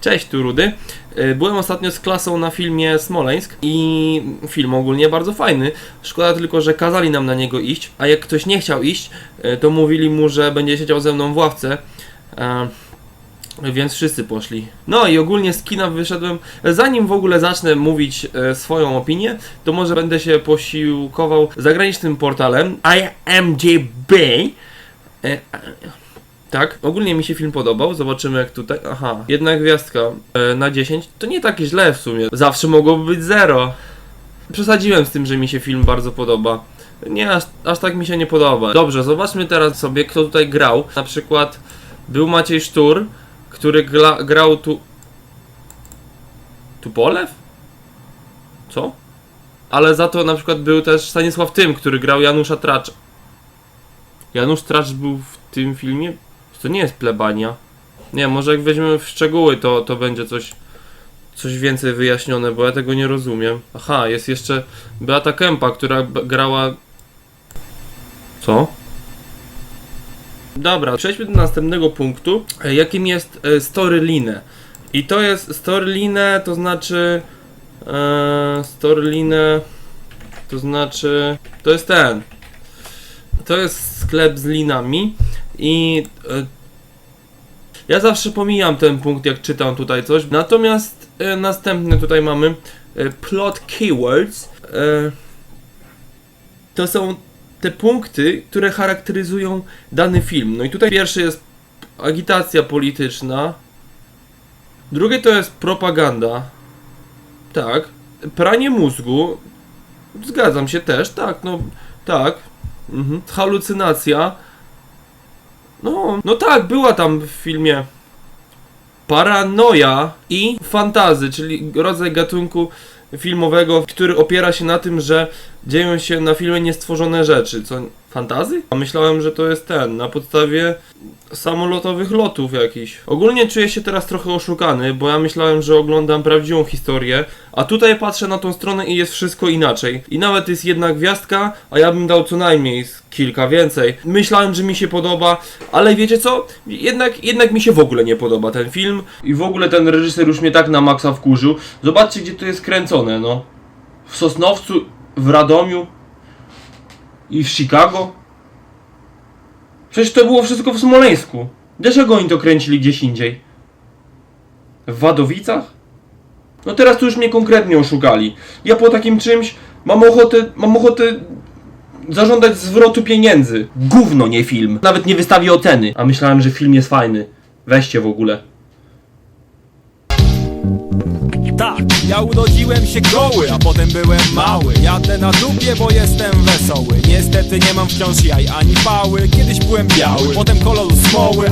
Cześć, tu Rudy. Y, Byłem ostatnio z klasą na filmie Smoleńsk i film ogólnie bardzo fajny. Szkoda tylko, że kazali nam na niego iść, a jak ktoś nie chciał iść, y, to mówili mu, że będzie siedział ze mną w ławce. E, Więc wszyscy poszli. No i ogólnie z kina wyszedłem. Zanim w ogóle zacznę mówić e, swoją opinię, to może będę się posiłkował zagranicznym portalem IMDb. E, tak, ogólnie mi się film podobał. Zobaczymy jak tutaj. Aha, jedna gwiazdka e, na 10. To nie tak źle w sumie. Zawsze mogłoby być 0. Przesadziłem z tym, że mi się film bardzo podoba. Nie, aż, aż tak mi się nie podoba. Dobrze, zobaczmy teraz sobie, kto tutaj grał. Na przykład był Maciej Sztur, który grał tu. Tupolew? Co? Ale za to na przykład był też Stanisław Tym, który grał Janusza Tracz. Janusz Tracz był w tym filmie? To nie jest plebania. Nie, może jak weźmiemy w szczegóły, to, to będzie coś, coś więcej wyjaśnione, bo ja tego nie rozumiem. Aha, jest jeszcze Beata Kępa, która grała... Co? Dobra, przejdźmy do następnego punktu, e, jakim jest e, storyline. I to jest storyline, to znaczy... E, storyline... To znaczy... To jest ten. To jest sklep z linami i e, ja zawsze pomijam ten punkt, jak czytam tutaj coś. Natomiast e, następny tutaj mamy e, plot keywords. To są te punkty, które charakteryzują dany film. No i tutaj pierwszy jest agitacja polityczna. Drugie to jest propaganda. Tak. Pranie mózgu. Zgadzam się też, tak, no tak. Mhm. Halucynacja. No, no tak, była tam w filmie paranoja i fantazy, czyli rodzaj gatunku filmowego, który opiera się na tym, że dzieją się na filmie niestworzone rzeczy. Co? Fantazy? A myślałem, że to jest ten, na podstawie samolotowych lotów jakiś. Ogólnie czuję się teraz trochę oszukany, bo ja myślałem, że oglądam prawdziwą historię, a tutaj patrzę na tą stronę i jest wszystko inaczej. I nawet jest jedna gwiazdka, a ja bym dał co najmniej kilka więcej. Myślałem, że mi się podoba, ale wiecie co? Jednak, jednak mi się w ogóle nie podoba ten film. I w ogóle ten reżyser już mnie tak na maksa wkurzył. Zobaczcie, gdzie to jest kręcone, no. W Sosnowcu, w Radomiu i w Chicago. Przecież to było wszystko w Smoleńsku. Dlaczego oni to kręcili gdzieś indziej? W Wadowicach? No teraz tu już mnie konkretnie oszukali. Ja po takim czymś mam ochotę, mam ochotę zażądać zwrotu pieniędzy. Gówno, nie film. Nawet nie wystawię oceny. A myślałem, że film jest fajny. Weźcie w ogóle. Tak, ja urodziłem się goły, a potem byłem mały. Jadę na dupie, bo jestem wesoły. Niestety nie mam wciąż jaj ani pały. Kiedyś byłem biały, potem koloru smoły